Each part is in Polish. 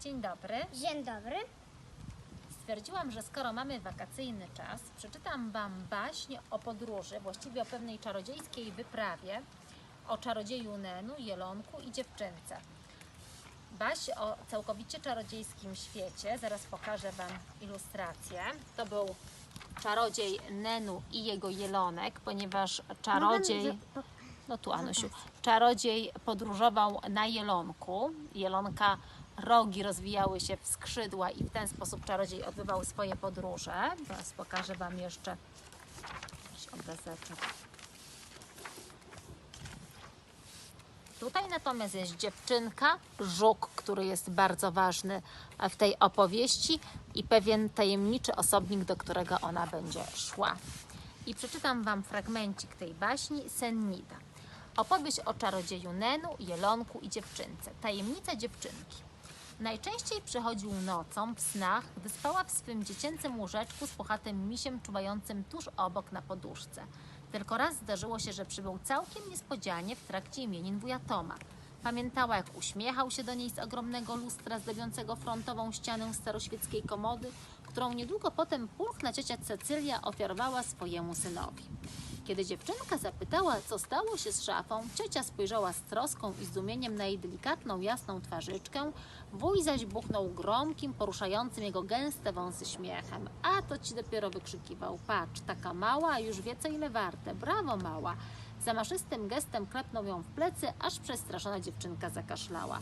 Dzień dobry. Dzień dobry. Stwierdziłam, że skoro mamy wakacyjny czas, przeczytam Wam baśń o podróży, właściwie o pewnej czarodziejskiej wyprawie, o czarodzieju Nenu, Jelonku i dziewczynce. Baśń o całkowicie czarodziejskim świecie, zaraz pokażę Wam ilustrację. To był czarodziej Nenu i jego Jelonek, ponieważ czarodziej... Mogę z- No tu Anusiu. Czarodziej podróżował na jelonku. Jelonka rogi rozwijały się w skrzydła i w ten sposób czarodziej odbywał swoje podróże. Teraz pokażę Wam jeszcze jakiś obrazeczek. Tutaj natomiast jest dziewczynka, żuk, który jest bardzo ważny w tej opowieści i pewien tajemniczy osobnik, do którego ona będzie szła. I przeczytam Wam fragmencik tej baśni Sennida. Opowieść o czarodzieju Nenu, Jelonku i dziewczynce. Tajemnica dziewczynki. Najczęściej przychodził nocą w snach, gdy spała w swym dziecięcym łóżeczku z puchatym misiem czuwającym tuż obok na poduszce. Tylko raz zdarzyło się, że przybył całkiem niespodzianie w trakcie imienin wuja Toma. Pamiętała, jak uśmiechał się do niej z ogromnego lustra zdobiącego frontową ścianę staroświeckiej komody, którą niedługo potem pulchna ciocia Cecylia ofiarowała swojemu synowi. Kiedy dziewczynka zapytała, co stało się z szafą, ciocia spojrzała z troską i zdumieniem na jej delikatną, jasną twarzyczkę, wuj zaś buchnął gromkim, poruszającym jego gęste wąsy śmiechem. A to ci dopiero wykrzykiwał, patrz, taka mała, a już wie co ile warte, brawo mała. Zamaszystym gestem klepnął ją w plecy, aż przestraszona dziewczynka zakaszlała.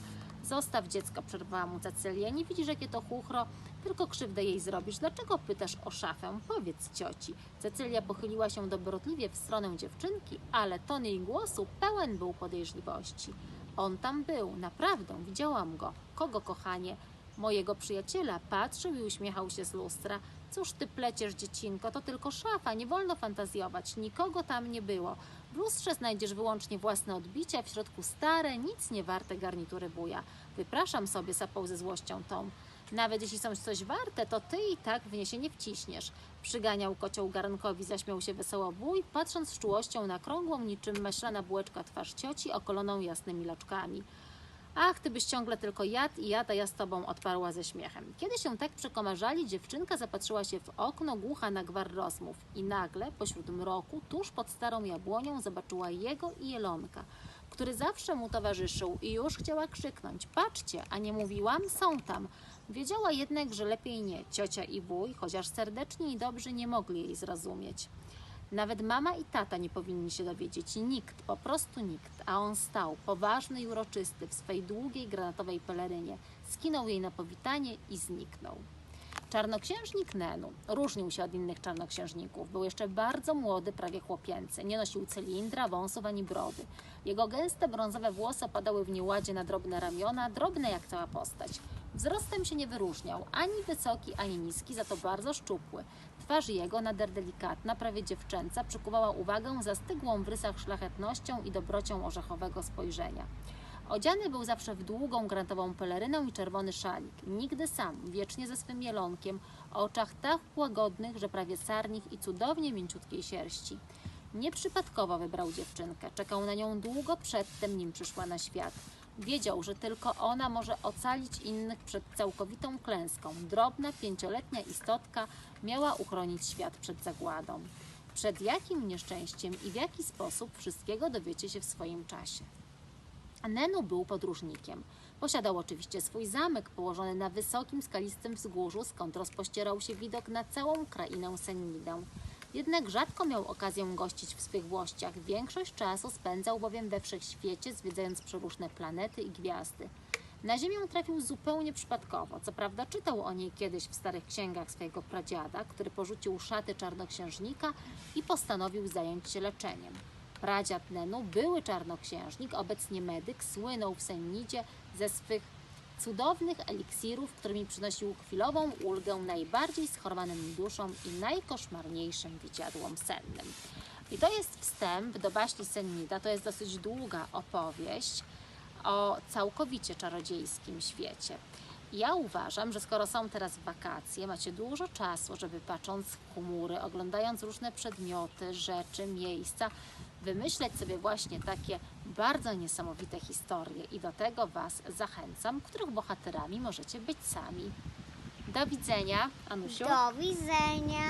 Zostaw dziecko, przerwała mu Cecylia. Nie widzisz, jakie to chuchro? Tylko krzywdę jej zrobisz. Dlaczego pytasz o szafę? Powiedz cioci. Cecylia pochyliła się dobrotliwie w stronę dziewczynki, ale ton jej głosu pełen był podejrzliwości. On tam był, naprawdę, widziałam go. Kogo, kochanie? Mojego przyjaciela patrzył i uśmiechał się z lustra. Cóż ty pleciesz, dziecinko, to tylko szafa, nie wolno fantazjować, nikogo tam nie było. W lustrze znajdziesz wyłącznie własne odbicia, w środku stare, nic nie warte garnitury wuja. Wypraszam sobie, sapał ze złością Tom. Nawet jeśli są coś warte, to ty i tak w nie się nie wciśniesz. Przyganiał kocioł garnkowi, zaśmiał się wesoło wuj, patrząc z czułością na krągłą niczym maślana bułeczka twarz cioci, okoloną jasnymi loczkami. Ach, ty byś ciągle tylko jadł i jadł, a ja z tobą odparła ze śmiechem. Kiedy się tak przekomarzali, dziewczynka zapatrzyła się w okno, głucha na gwar rozmów. I nagle, pośród mroku, tuż pod starą jabłonią, zobaczyła jego i Jelonka, który zawsze mu towarzyszył i już chciała krzyknąć. Patrzcie, a nie mówiłam? Są tam. Wiedziała jednak, że lepiej nie. Ciocia i wuj, chociaż serdeczni i dobrzy, nie mogli jej zrozumieć. Nawet mama i tata nie powinni się dowiedzieć. Nikt, po prostu nikt. A on stał, poważny i uroczysty, w swej długiej granatowej pelerynie. Skinął jej na powitanie i zniknął. Czarnoksiężnik Nenu różnił się od innych czarnoksiężników. Był jeszcze bardzo młody, prawie chłopięcy. Nie nosił cylindra, wąsów ani brody. Jego gęste brązowe włosy opadały w nieładzie na drobne ramiona, drobne jak cała postać. Wzrostem się nie wyróżniał, ani wysoki, ani niski, za to bardzo szczupły. Twarz jego, nader delikatna, prawie dziewczęca, przykuwała uwagę zastygłą w rysach szlachetnością i dobrocią orzechowego spojrzenia. Odziany był zawsze w długą granatową pelerynę i czerwony szalik. Nigdy sam, wiecznie ze swym jelonkiem, o oczach tak łagodnych, że prawie sarnich i cudownie mięciutkiej sierści. Nieprzypadkowo wybrał dziewczynkę. Czekał na nią długo przedtem, nim przyszła na świat. Wiedział, że tylko ona może ocalić innych przed całkowitą klęską. Drobna, pięcioletnia istotka miała uchronić świat przed zagładą. Przed jakim nieszczęściem i w jaki sposób wszystkiego dowiecie się w swoim czasie. Nenu był podróżnikiem. Posiadał oczywiście swój zamek położony na wysokim, skalistym wzgórzu, skąd rozpościerał się widok na całą krainę Sennidę. Jednak rzadko miał okazję gościć w swych włościach. Większość czasu spędzał bowiem we wszechświecie, zwiedzając przeróżne planety i gwiazdy. Na Ziemię trafił zupełnie przypadkowo. Co prawda czytał o niej kiedyś w starych księgach swojego pradziada, który porzucił szaty czarnoksiężnika i postanowił zająć się leczeniem. Pradziad Nenu, były czarnoksiężnik, obecnie medyk, słynął w Sennidzie ze swych cudownych eliksirów, którymi przynosił chwilową ulgę najbardziej schorowanym duszom i najkoszmarniejszym widziadłom sennym. I to jest wstęp do baśni Sennida. To jest dosyć długa opowieść o całkowicie czarodziejskim świecie. Ja uważam, że skoro są teraz wakacje, macie dużo czasu, żeby patrząc w chmury, oglądając różne przedmioty, rzeczy, miejsca, wymyśleć sobie właśnie takie bardzo niesamowite historie i do tego Was zachęcam, których bohaterami możecie być sami. Do widzenia, Anusiu. Do widzenia.